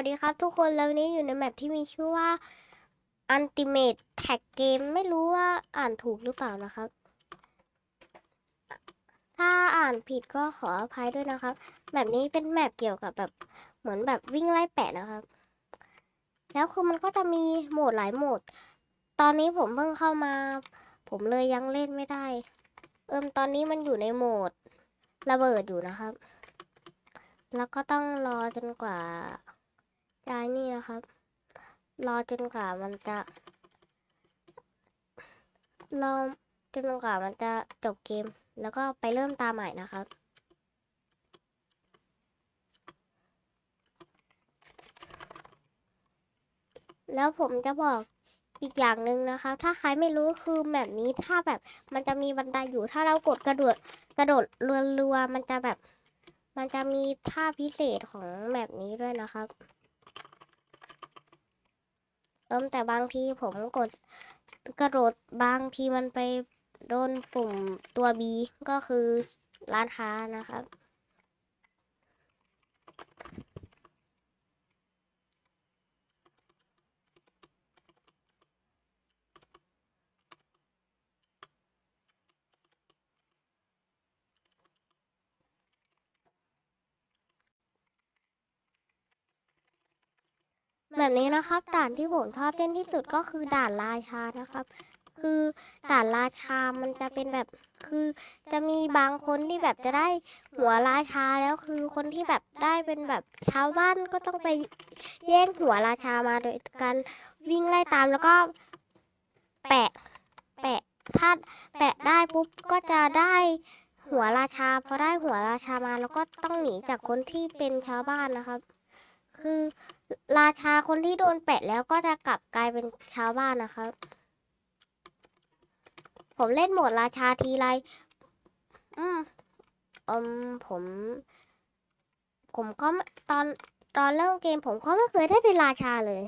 วัสดีครับ ทุกคนแล้วนนี้อยู่ในแมปที่มีชื่อว่า Ultimate Tag Game ไม่รู้ว่าอ่านถูกหรือเปล่านะครับ ถ้าอ่านผิดก็ขออภัยด้วยนะครับ แบบนี้เป็นแมปเกี่ยวกับแบบเหมือนแบบวิ่งไล่แปะนะครับ แล้วคือมันก็จะมีโหมดหลายโหมด ตอนนี้ผมเพิ่งเข้ามา ผมเลยยังเล่นไม่ได้ เอิมตอนนี้มันอยู่ในโหมดระเบิดอยู่นะครับแล้วก็ต้องรอจนกว่า จะไอ้นี่นะครับ รอจนกว่ามันจะรอจนกว่ามันจะจบเกม แล้วก็ไปเริ่มตาใหม่นะครับ แล้วผมจะบอกอีกอย่างหนึ่งนะคะ ถ้าใครไม่รู้คือแบบนี้ถ้าแบบมันจะมีบันไดอยู่ถ้าเรากดกระโดดกระโดดรัวๆมันจะแบบ มันจะมีท่าพิเศษของแบบนี้ด้วยนะครับ เอิมแต่บางทีผมกดกระโดดบางทีมันไปโดนปุ่มตัว B ก็คือร้านค้านะครับ แบบนี้นะครับด่านที่ผมชอบเล่นที่สุดก็คือด่านราชานะครับ คือด่านราชามันจะเป็นแบบคือจะมีบางคนที่แบบจะได้หัวราชาแล้วคือคนที่แบบได้เป็นแบบชาวบ้านก็ต้องไปแย่งหัวราชามาโดยการวิ่งไล่ตามแล้วก็แปะแปะถ้าแปะได้ปุ๊บก็จะได้หัวราชาพอได้หัวราชามาแล้วก็ต้องหนีจากคนที่เป็นชาวบ้านนะครับ คือ ราชาคนที่โดนแปะแล้วก็จะกลับกลายเป็นชาวบ้านนะครับ ผมเล่นโหมดราชาทีไรอืมอมผม ผมก็ตอนตอนเริ่มเกมผมก็ไม่เคยได้เป็นราชาเลย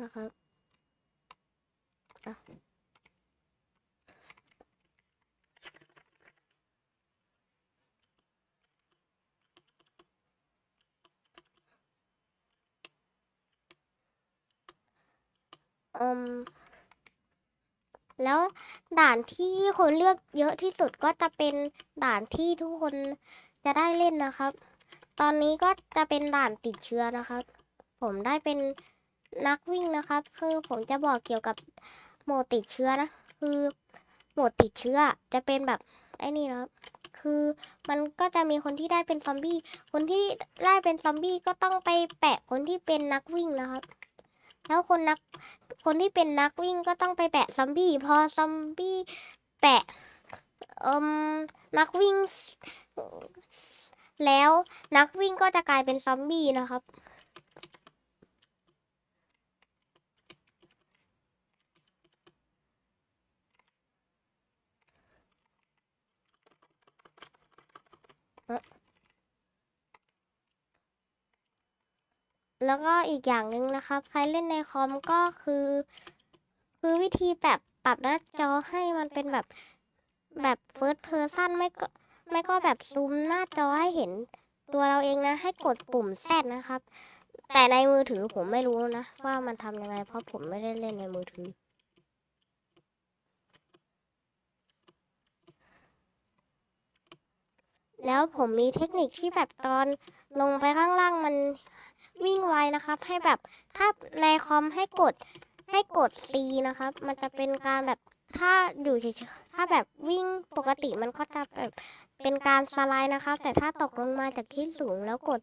นะครับ อืมแล้วด่านที่คนเลือกเยอะที่สุดก็จะเป็นด่านที่ทุกคนจะได้เล่นนะครับ ตอนนี้ก็จะเป็นด่านติดเชื้อนะครับ ผมได้เป็นนักวิ่งนะครับ คือผมจะบอกเกี่ยวกับโหมดติดเชื้อนะ คือโหมดติดเชื้อจะเป็นแบบไอ้นี่นะครับคือมันก็จะมีคนที่ได้เป็นซอมบี้ คนที่ได้เป็นซอมบี้ก็ต้องไปแปะคนที่เป็นนักวิ่งนะครับ แล้วคนนัก คนที่เป็นนักวิ่งก็ต้องไปแปะซอมบี้พอซอมบี้แปะเอิมนักวิ่งแล้วนักวิ่งก็จะกลายเป็นซอมบี้นะครับ แล้วก็อีกอย่างหนึ่งนะครับ ใครเล่นในคอมก็คือ คือวิธีแบบปรับหน้าจอให้มันเป็นแบบแบบ first person ไม่ก็ไม่ก็แบบซูมหน้าจอให้เห็นตัวเราเองนะ ให้กดปุ่ม Z นะครับ แต่ในมือถือผมไม่รู้นะ ว่ามันทำยังไง เพราะผมไม่ได้เล่นในมือถือ แล้วผมมีเทคนิคที่แบบตอนลงไปข้างล่างมัน วิ่งไวนะครับ ให้แบบถ้าในคอมให้กดให้กด C นะครับ มันจะเป็นการแบบถ้าอยู่เฉยๆถ้าแบบวิ่งปกติมันก็จะแบบเป็นการสไลด์นะครับ แต่ถ้าตกลงมาจากที่สูงแล้วกด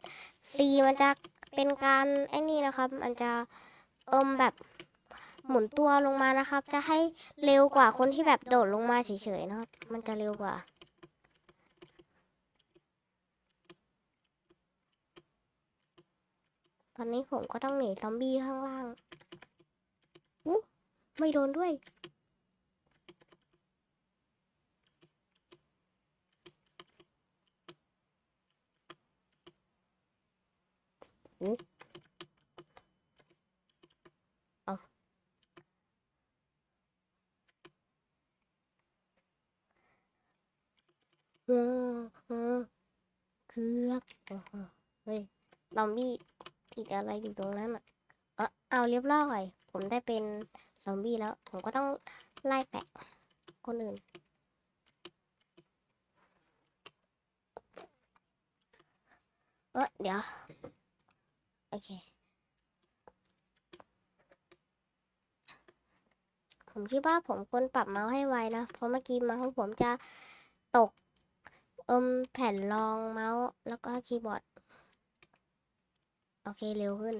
C มันจะเป็นการไอ้นี่นะครับ มันจะเอิมแบบหมุนตัวลงมานะครับ จะให้เร็วกว่าคนที่แบบโดดลงมาเฉยๆนะครับ มันจะเร็วกว่า ตอนนี้ผมก็ต้องหนีซอมบี้ข้างล่างอู้ไม่โดนด้วยอู้เอาเออเออเกือบเฮ้ย ซอมบี้ ติดอะไรอยู่ตรงนั้นอะเออเอาเรียบร้อยผมได้เป็นซอมบี้แล้ว ผมก็ต้องไล่แปะคนอื่น เออเดี๋ยว โอเค ผมคิดว่าผมควรปรับเมาส์ให้ไวนะ เพราะเมื่อกี้เมาส์ผมจะตกเอิมแผ่นรองเมาส์แล้วก็คีย์บอร์ด โอเค เร็วขึ้น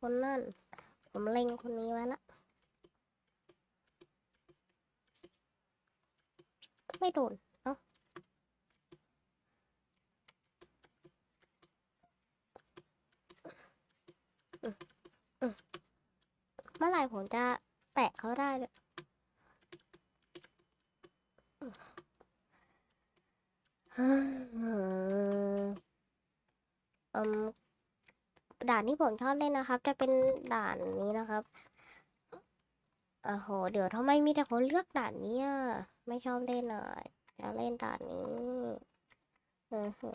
คนนั่น ผมเล็งคนนี้ไว้ละไม่โดน เอ้าอืมอืมเมื่อไหร่ผมจะแปะเขาได้เนี่ยอืมอืม ด่านที่ผมชอบเล่นนะครับ จะเป็นด่านนี้นะครับโอ้โห เดี๋ยวทำไมมีแต่คนเลือกด่านนี้ไม่ชอบเล่นเลยอยากเล่นด่านนี้อือหือ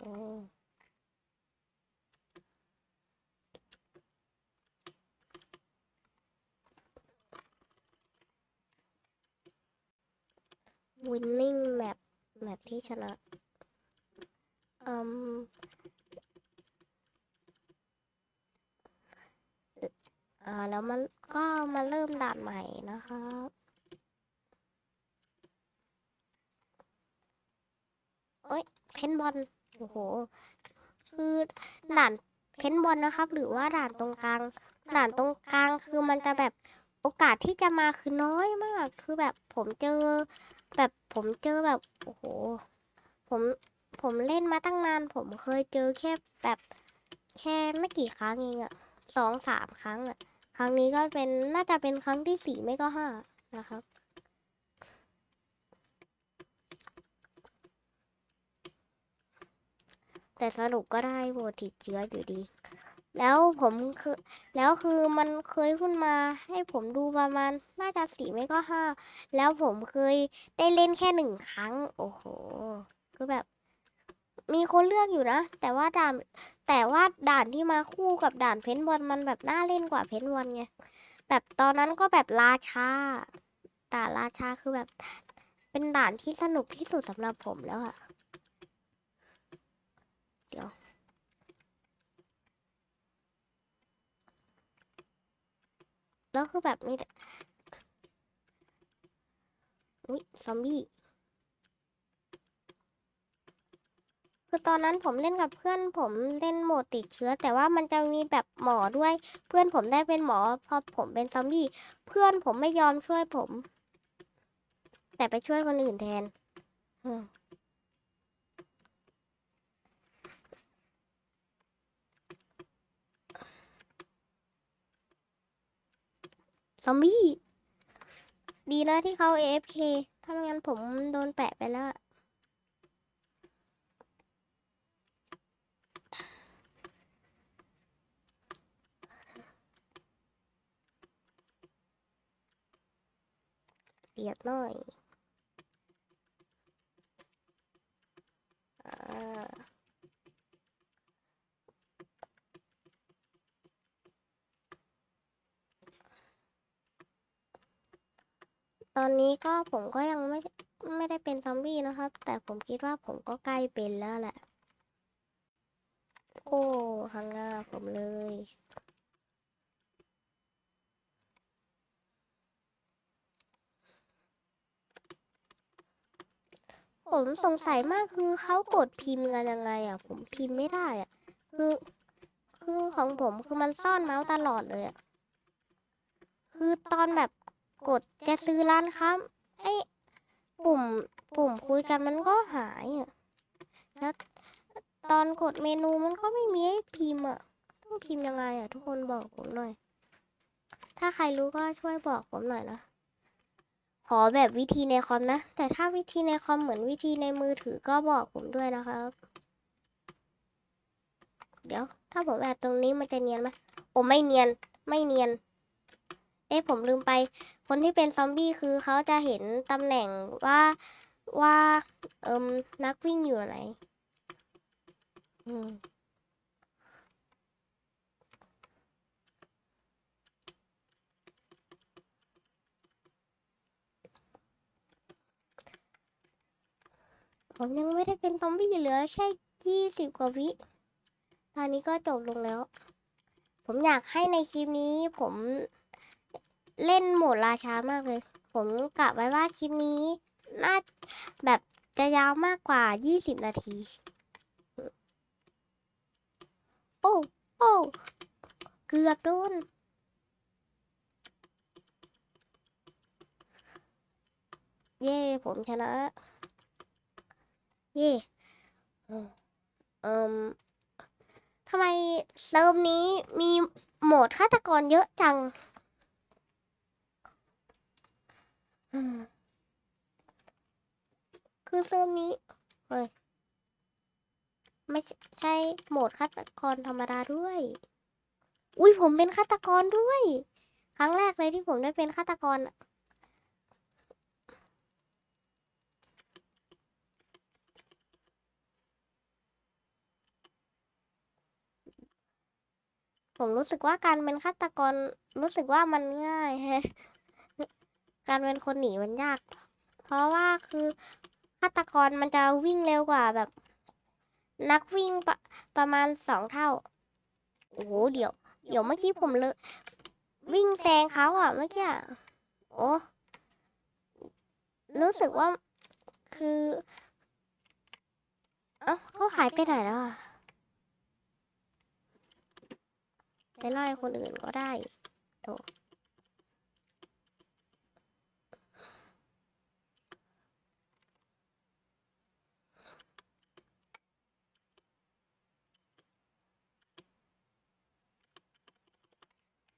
winning map แมปที่ชนะ อ่าแล้วมันก็มาเริ่มด่านใหม่นะครับเอ้ยเพนบอลโอ้โห คือด่านเพนบอลนะครับ หรือว่าด่านตรงกลาง ด่านตรงกลางคือมันจะแบบโอกาสที่จะมาคือน้อยมาก คือแบบผมเจอ แบบผมเจอแบบ โอ้โห ผม ผมเล่นมาตั้งนาน ผมเคยเจอแค่แบบแค่ไม่กี่ครั้งเองอะสองสามครั้งอะครั้งนี้ก็เป็นน่าจะเป็นครั้งที่สี่ไม่ก็ห้านะครับแต่สรุปก็ได้โวตติดเชื้ออยู่ดี แล้วผมคือแล้วคือมันเคยขึ้นมาให้ผมดูประมาณน่าจะสี่ไม่ก็ห้าแล้วผมเคยได้เล่นแค่หนึ่งครั้ง โอ้โห คือแบบ มีคนเลือกอยู่นะ แต่ว่าด่านแต่ว่าด่านที่มาคู่กับด่านเพนบอลมันแบบน่าเล่นกว่าเพนบอลไงแบบตอนนั้นก็แบบราชาด่านราชาคือแบบ เป็นด่านที่สนุกที่สุดสำหรับผมแล้วอะเดี๋ยวแล้วคือแบบนี่อุ๊ยซอมบี้ คือตอนนั้นผมเล่นกับเพื่อนผมเล่นโหมดติดเชื้อ แต่ว่ามันจะมีแบบหมอด้วย เพื่อนผมได้เป็นหมอพอผมเป็นซอมบี้เพื่อนผมไม่ยอมช่วยผม แต่ไปช่วยคนอื่นแทนซอมบี้ ดีนะที่เขา AFK ถ้าไม่งั้นผมโดนแปะไปแล้ว เดียดหน่อยอ่าตอนนี้ก็ผมก็ยังไม่ไม่ได้เป็นซอมบี้นะครับ แต่ผมคิดว่าผมก็ใกล้เป็นแล้วแหละ โอ้ข้างหน้าผมเลย ผมสงสัยมากคือเขากดพิมพ์กันยังไงอะ ผมพิมพ์ไม่ได้อะ คือ คือของผมคือมันซ่อนเมาส์ตลอดเลยอะ คือตอนแบบกดจะซื้อร้านค้าไอ้ปุ่มปุ่มคุยกันมันก็หายอะ แล้วตอนกดเมนูมันก็ไม่มีให้พิมพ์อะ ต้องพิมพ์ยังไงอะ ทุกคนบอกผมหน่อย ถ้าใครรู้ก็ช่วยบอกผมหน่อยนะ ขอแบบวิธีในคอมนะ แต่ถ้าวิธีในคอมเหมือนวิธีในมือถือก็บอกผมด้วยนะครับ เดี๋ยว ถ้าผมแอบตรงนี้มันจะเนียนไหมโอ้ไม่เนียน ไม่เนียน เอ๊ะผมลืมไป คนที่เป็นซอมบี้คือเขาจะเห็นตำแหน่งว่าว่าเอิมนักวิ่งอยู่ไหน อืม ผมยังไม่ได้เป็นซอมบี้เหลือแค่ยี่สิบกว่าวิ ตอนนี้ก็จบลงแล้ว ผมอยากให้ในคลิปนี้ผมเล่นโหมดราชามากเลย ผมกะไว้ว่าคลิปนี้น่าแบบจะยาวมากกว่า 20 นาที โอ้ โอ้ เกือบโดน เย่ผมชนะ เย่เอ่มทำไมเซิร์ฟนี้มีโหมดฆาตกรเยอะจังคือเซิร์ฟนี้เฮ้ยไม่ใช่ใช่โหมดฆาตกรธรรมดาด้วย อุ้ยผมเป็นฆาตกรด้วย ครั้งแรกเลยที่ผมได้เป็นฆาตกรอะ ผมรู้สึกว่าการเป็นฆาตกรรู้สึกว่ามันง่ายฮะการเป็นคนหนีมันยาก เพราะว่าคือฆาตกรมันจะวิ่งเร็วกว่าแบบ นักวิ่งปะประมาณสองเท่า โอ้โหเดี๋ยว เดี๋ยวเมื่อกี้ผมเลยวิ่งแซงเขาอะเมื่อกี้โอ้รู้สึกว่าคือ เอ้าเขาหายไปไหนแล้วอะ ไปไล่คนอื่นก็ได้โอ้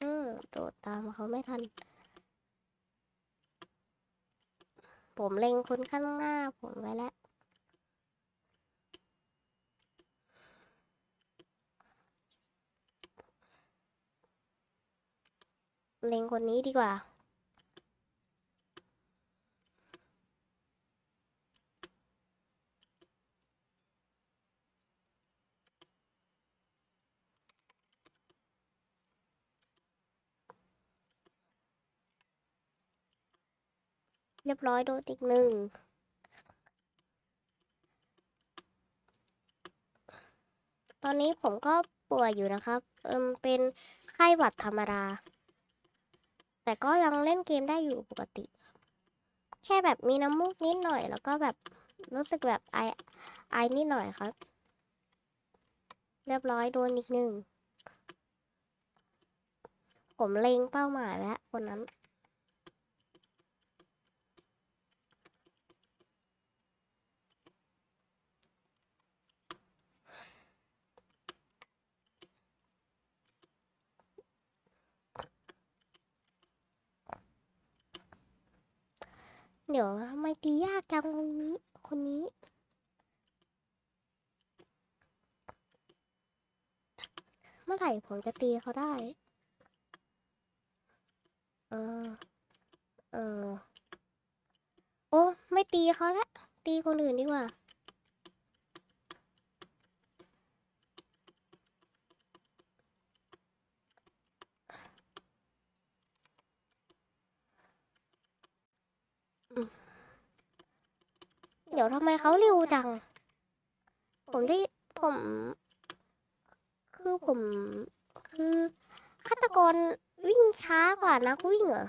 อืมโดดตามเขาไม่ทัน ผมเล็งคนข้างหน้าผมไว้แล้ว เล็งคนนี้ดีกว่า เรียบร้อยโดนอีกหนึ่งตอนนี้ผมก็ป่วยอยู่นะครับ เอิมเป็นไข้หวัดธรรมดา แต่ก็ยังเล่นเกมได้อยู่ปกติ แค่แบบมีน้ำมูกนิดหน่อย แล้วก็แบบรู้สึกแบบไอไอนิดหน่อยครับ เรียบร้อยโดนอีกหนึ่ง ผมเล็งเป้าหมายแล้วคนนั้น เดี๋ยวทำไมตียากจังคนนี้คนนี้ เมื่อไหร่ผมจะตีเขาได้ เออ เออ โอ้ ไม่ตีเขาละ ตีคนอื่นดีกว่า เดี๋ยวทำไมเขาเร็วจัง ผมได้ผม คือผม คือฆาตกรวิ่งช้ากว่านักวิ่งเหรอ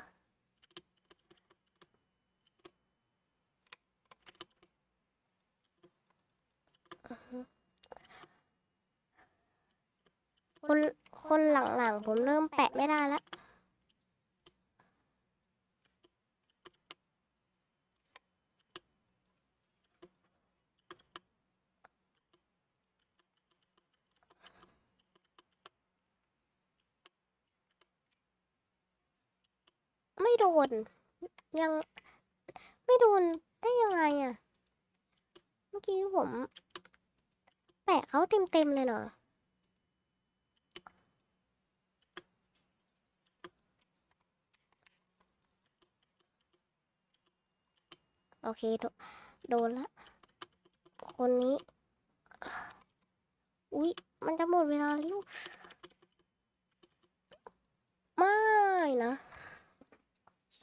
คนคนหลังๆ ผมเริ่มแปะไม่ได้แล้ว ไม่โดน ยังไม่โดนได้ยังไงอะเมื่อกี้ผม แปะเขาเต็มเต็มเลยเนาะโอเค โดนละ คนนี้ อุ๊ย มันจะหมดเวลาแล้วไม่นะ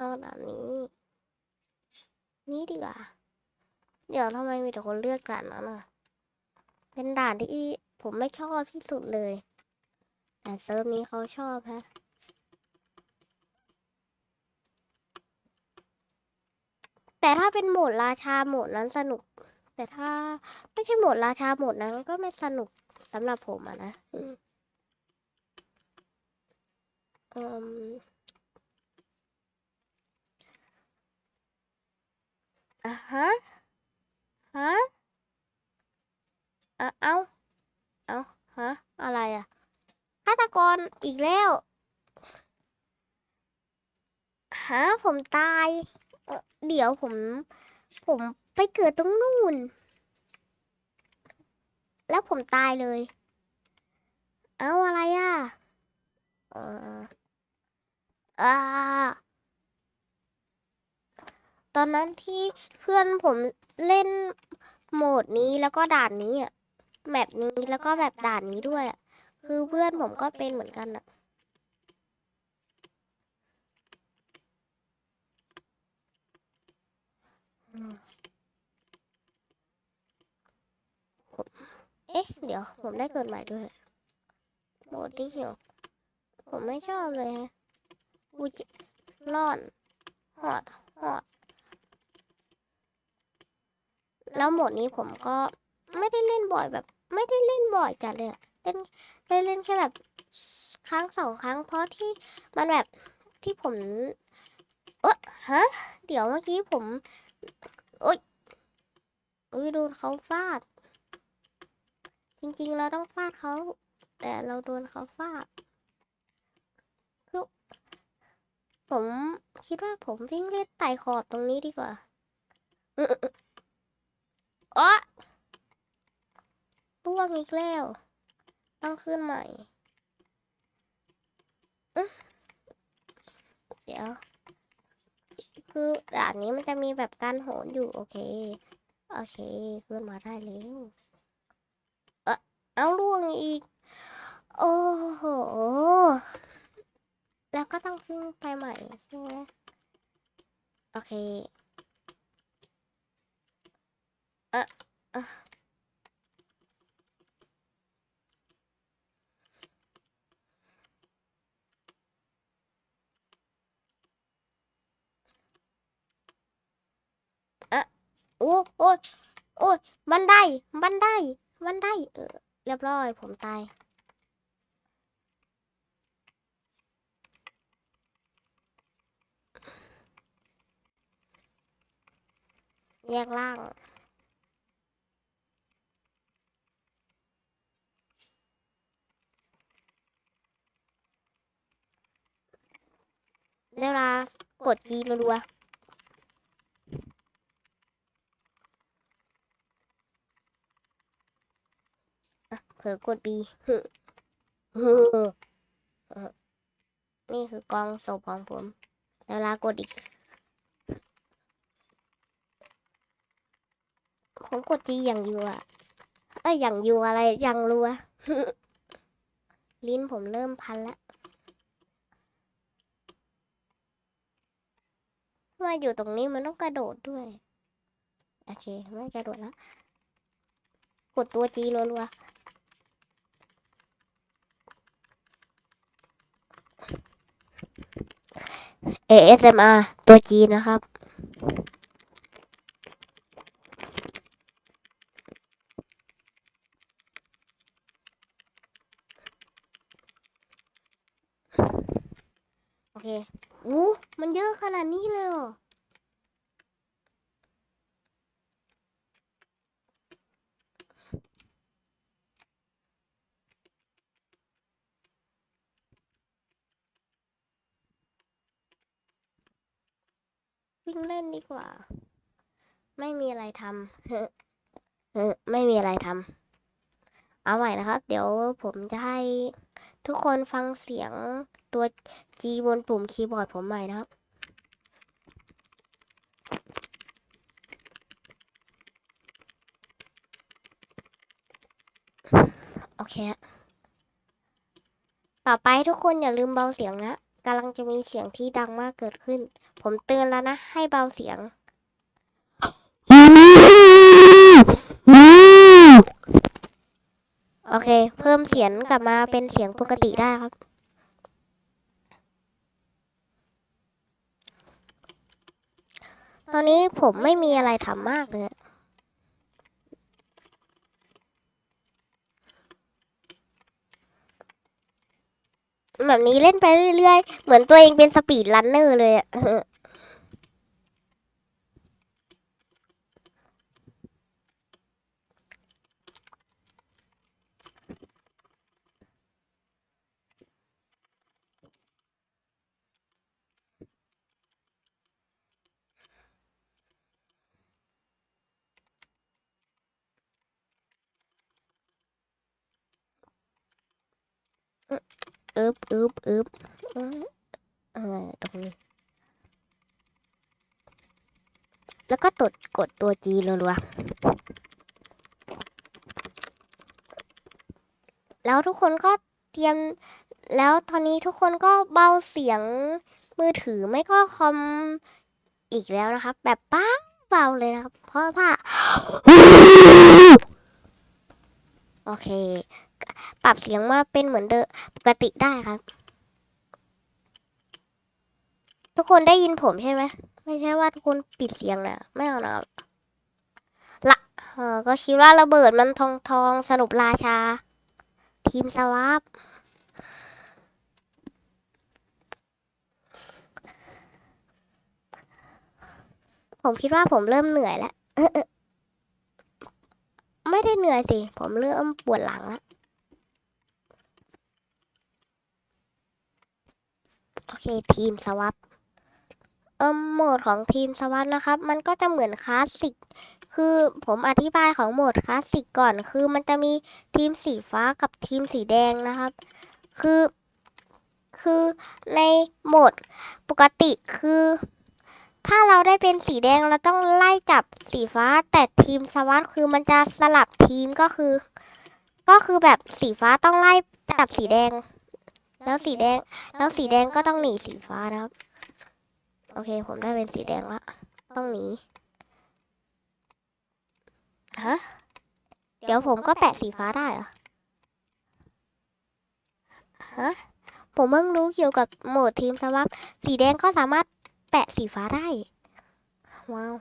เอาด่านนี้ นี่ดีกว่า เดี๋ยวทำไมมีแต่คนเลือกด่านนั้นอะ เป็นด่านที่ผมไม่ชอบที่สุดเลย แต่เซิร์ฟนี้เขาชอบฮะแต่ถ้าเป็นโหมดราชาโหมดนั้นสนุก แต่ถ้าไม่ใช่โหมดราชาโหมดนั้นก็ไม่สนุกสำหรับผมอะนะอืม เอิ่มอะฮะ ฮะอะเอาเอาฮะ อะไรอะฆาตกรอีกแล้ว ฮะ ผมตาย เดี๋ยวผม ผมไปเกิดตรงนู่น แล้วผมตายเลย เอาอะไรอะเอออ่า ตอนนั้นที่เพื่อนผมเล่นโหมดนี้แล้วก็ด่านนี้อะแมปนี้แล้วก็แบบด่านนี้ด้วยอะคือเพื่อนผมก็เป็นเหมือนกันอะผมเอ๊ะ เดี๋ยว ผมได้เกิดใหม่ด้วยโหมดที่เขียว ผมไม่ชอบเลยฮะอูจิร่อน หอด หอด แล้วโหมดนี้ผมก็ไม่ได้เล่นบ่อยแบบ ไม่ได้เล่นบ่อยจัดเลยเล่นได้เล่นแค่แบบครั้งสองครั้ง เพราะที่มันแบบที่ผม เออฮะ เดี๋ยวเมื่อกี้ผมโอ๊ยอุ้ยโดนเขาฟาด จริงๆเราต้องฟาดเขาแต่เราโดนเขาฟาดคือผมคิดว่าผมวิ่งเล่นไต่ขอบตรงนี้ดีกว่า อ๊ะล่วงอีกแล้ว ต้องขึ้นใหม่เดี๋ยว คือด่านนี้มันจะมีแบบการโหนอยู่ โอเค โอเค ขึ้นมาได้แล้วเออเอาล่วงอีก โอ้โห แล้วก็ต้องขึ้นไปใหม่ใช่ไหมโอเค อะอะอะโอ้โอ้ยโอ้ยบันไดบันไดบันไดเออเรียบร้อย ผมตาย แยกล่าง เวลากดจีรัวๆอะเผลอกดบีนี่คือกองศพของผมเวลากดอีก ผมกดจีอย่างยูอะเอ้ยอย่างยูอะไรอย่างรัว ลิ้นผมเริ่มพันแล้วทำไมาอยู่ตรงนี้มันต้องกระโดดด้วย โอเค ไม่กระโดดแล้วกดตัวจีรัวๆ ASMR ตัวจีนะครับโอเค อู้มันเยอะขนาดนี้เลยเหรอวิ่งเล่นดีกว่า ไม่มีอะไรทำเออไม่มีอะไรทำเอาใหม่นะครับ เดี๋ยวผมจะให้ทุกคนฟังเสียง ตัว G บนปุ่มคีย์บอร์ดผมใหม่นะครับ โอเค ต่อไปทุกคนอย่าลืมเบาเสียงนะกำลังจะมีเสียงที่ดังมากเกิดขึ้น ผมเตือนแล้วนะ ให้เบาเสียง โอเค เพิ่มเสียงกลับมาเป็นเสียงปกติได้ครับ ตอนนี้ผมไม่มีอะไรทำมากเลยแบบนี้เล่นไปเรื่อยๆ เหมือนตัวเองเป็นสปีดรันเนอร์เลยอะ อึบอึบอึบอืมเออตรงนี้ แล้วก็ตดกดตัวจีรัวๆแล้วทุกคนก็เตรียม แล้วตอนนี้ทุกคนก็เบาเสียงมือถือไม่ก็คอมอีกแล้วนะครับ แบบป้าเบาเลยนะครับ เพราะว่าโอเค ปรับเสียงมาเป็นเหมือนเดิมปกติได้ครับ ทุกคนได้ยินผมใช่ไหมไม่ใช่ว่าทุกคนปิดเสียงนะไม่เอานะครับละเออก็คิดว่าระเบิดมันทองทองสรุปราชา ทีมสวาปผมคิดว่าผมเริ่มเหนื่อยแล้ว ไม่ได้เหนื่อยสิ ผมเริ่มปวดหลังแล้ว โอเคทีมสวัปเอิมโหมดของทีมสวัปนะครับ มันก็จะเหมือนคลาสสิก คือผมอธิบายของโหมดคลาสสิกก่อน คือมันจะมีทีมสีฟ้ากับทีมสีแดงนะครับ คือ คือในโหมดปกติคือ ถ้าเราได้เป็นสีแดงเราต้องไล่จับสีฟ้า แต่ทีมสวัสดคือมันจะสลับทีมก็คือ ก็คือแบบสีฟ้าต้องไล่จับสีแดง แล้วสีแดง แล้วสีแดงก็ต้องหนีสีฟ้านะครับ โอเค ผมได้เป็นสีแดงละ ต้องหนี ฮะ เดี๋ยวผมก็แปะสีฟ้าได้เหรอ ฮะ ผมเพิ่งรู้เกี่ยวกับโหมดทีมสวับสีแดงก็สามารถแปะสีฟ้าได้ ว้าว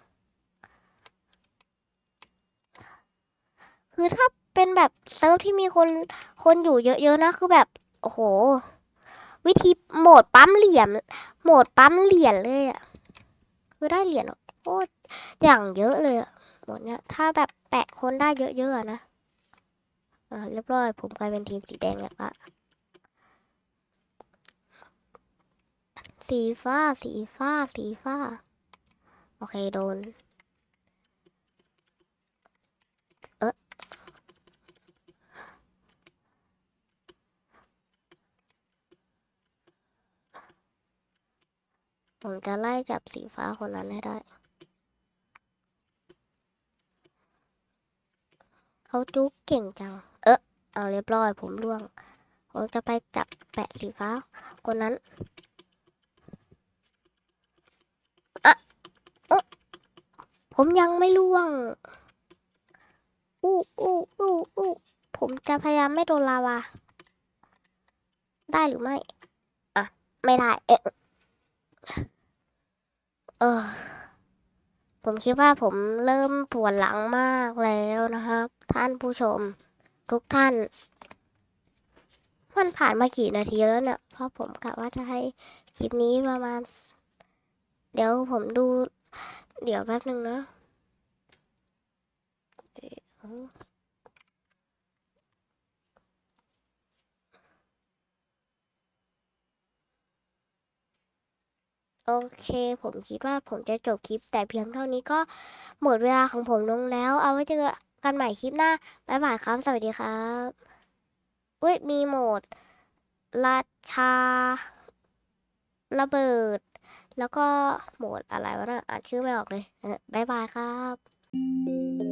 คือถ้าเป็นแบบเซิร์ฟที่มีคนคนอยู่เยอะๆนะ คือแบบ โอ้โห วิธีโหมดปั๊มเหรียญโหมดปั๊มเหรียญเลยอะคือได้เหรียญโคตรอย่างเยอะเลยอะหมดเนี้ยถ้าแบบแปะคนได้เยอะๆนะอ่าเรียบร้อยผมกลายเป็นทีมสีแดงแล้วอะสีฟ้าสีฟ้าสีฟ้า โอเคโดน ผมจะไล่จับสีฟ้าคนนั้นให้ได้ เขาจุกเก่งจัง เอะเอาเรียบร้อย ผมล่วง ผมจะไปจับแปะสีฟ้าคนนั้นอะเอะผมยังไม่ล่วง อู้อู้อู้อู้ผมจะพยายามไม่โดนลาวา ได้หรือไม่ อะ ไม่ได้ เอะ เออ ผมคิดว่าผมเริ่มปวดหลังมากแล้วนะครับ ท่านผู้ชม ทุกท่าน มันผ่านมากี่นาทีแล้วเนี่ยเพราะผมกะว่าจะให้คลิปนี้ประมาณ เดี๋ยวผมดู เดี๋ยวแป๊บนึงนะเดี๋ยว โอเค ผมคิดว่าผมจะจบคลิป แต่เพียงเท่านี้ก็หมดเวลาของผมลงแล้ว เอาไว้เจอกันใหม่คลิปหน้าบ๊ายบายครับ สวัสดีครับอุ้ยมีโหมด ราชา ระเบิด แล้วก็โหมดอะไรวะน่ะอ่านชื่อไม่ออกเลยบ๊ายบายครับ